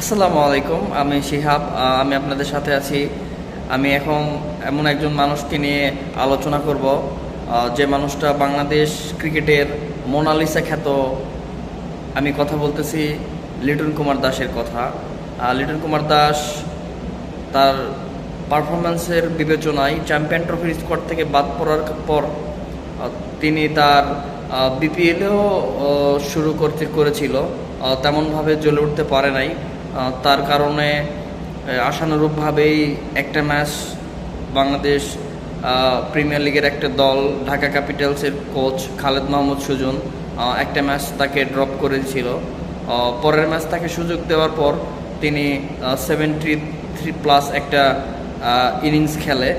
আসসালামু আলাইকুম, আমি শিহাব আমি আপনাদের সাথে আছি। আমি এখন এমন একজন মানুষকে নিয়ে আলোচনা করব যে মানুষটা বাংলাদেশ ক্রিকেটের মোনালিসা খ্যাত, আমি কথা বলতেছি লিটন কুমার দাসের কথা। লিটন কুমার দাস তার পারফরম্যান্সের বিবেচনায় চ্যাম্পিয়ন ট্রফির স্কোয়াড থেকে বাদ পড়ার পর তিনি তার বিপিএলেও শুরু করতে, করেছিল। তেমনভাবে জ্বলে উঠতে পারে নাই। তার কারণে আশানুরূপভাবেই একটা ম্যাচ বাংলাদেশ প্রিমিয়ার লিগের একটা দল, ঢাকা ক্যাপিটালসের কোচ খালেদ মাহমুদ সুজন একটা ম্যাচ তাকে ড্রপ করেছিল। পরের ম্যাচ তাকে সুযোগ দেওয়ার পর তিনি সেভেন্টি থ্রি প্লাস একটা ইনিংস খেলে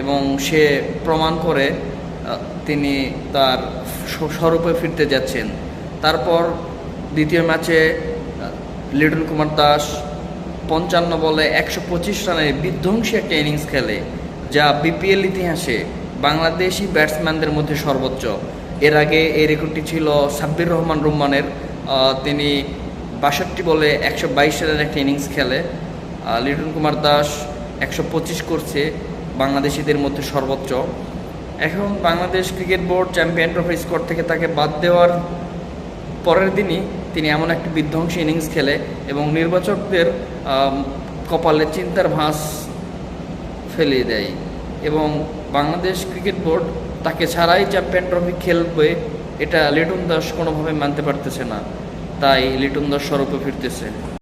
এবং সে প্রমাণ করে তিনি তার স্বরূপে ফিরতে যাচ্ছেন। তারপর দ্বিতীয় ম্যাচে লিটন কুমার দাস পঞ্চান্ন বলে একশো পঁচিশ রানের বিধ্বংসী একটা ইনিংস খেলে, যা বিপিএল ইতিহাসে বাংলাদেশি ব্যাটসম্যানদের মধ্যে সর্বোচ্চ। এর আগে এই রেকর্ডটি ছিল সাব্বির রহমান রুম্মানের। তিনি বাষট্টি বলে একশো বাইশ রানের একটা ইনিংস খেলে। লিটন কুমার দাস একশো পঁচিশ করছে বাংলাদেশিদের মধ্যে সর্বোচ্চ। এখন Bangladesh cricket board champion trophy score থেকে তাকে বাদ দেওয়ার পরের দিনই তিনি এমন একটি বিধ্বংসী ইনিংস খেলে এবং নির্বাচকদের কপালে চিন্তার ভাঁজ ফেলে দেয় এবং বাংলাদেশ ক্রিকেট বোর্ড তাকে ছাড়াই চ্যাম্পিয়ন ট্রফি খেলবে এটা লিটন দাস কোনোভাবে মানতে পারতেছে না। তাই লিটন দাস স্বরূপে ফিরতেছে।